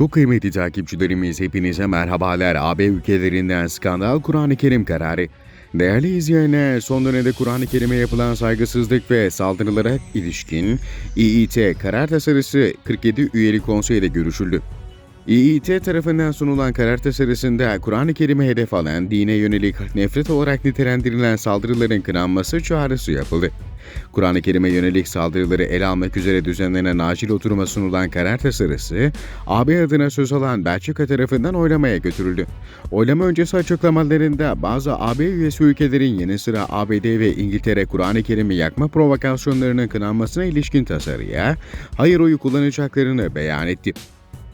Çok kıymetli takipçilerimiz hepinize merhabalar. AB ülkelerinden skandal Kur'an-ı Kerim kararı. Değerli izleyenler, son dönemde Kur'an-ı Kerim'e yapılan saygısızlık ve saldırılara ilişkin İİT karar tasarısı 47 üyeli konseyde görüşüldü. İİT tarafından sunulan karar tasarısında Kur'an-ı Kerim'e hedef alan, dine yönelik nefret olarak nitelendirilen saldırıların kınanması çağrısı yapıldı. Kur'an-ı Kerim'e yönelik saldırıları ele almak üzere düzenlenen acil oturuma sunulan karar tasarısı, AB adına söz alan Belçika tarafından oylamaya götürüldü. Oylama öncesi açıklamalarında bazı AB üyesi ülkelerin yanı sıra ABD ve İngiltere Kur'an-ı Kerim'i yakma provokasyonlarının kınanmasına ilişkin tasarıya hayır oyu kullanacaklarını beyan etti.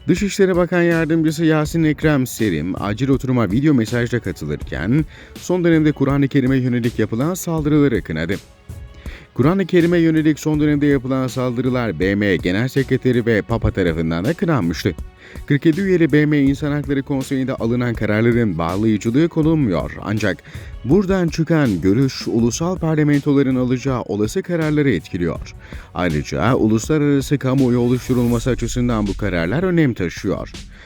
Dışişleri Bakan Yardımcısı Yasin Ekrem Serim, acil oturuma video mesajla katılırken, son dönemde Kur'an-ı Kerim'e yönelik yapılan saldırıları kınadı. Kur'an-ı Kerim'e yönelik son dönemde yapılan saldırılar BM Genel Sekreteri ve Papa tarafından da kınanmıştı. 47 üyeli BM İnsan Hakları Konseyi'nde alınan kararların bağlayıcılığı konulmuyor. Ancak buradan çıkan görüş ulusal parlamentoların alacağı olası kararları etkiliyor. Ayrıca uluslararası kamuoyu oluşturulması açısından bu kararlar önem taşıyor.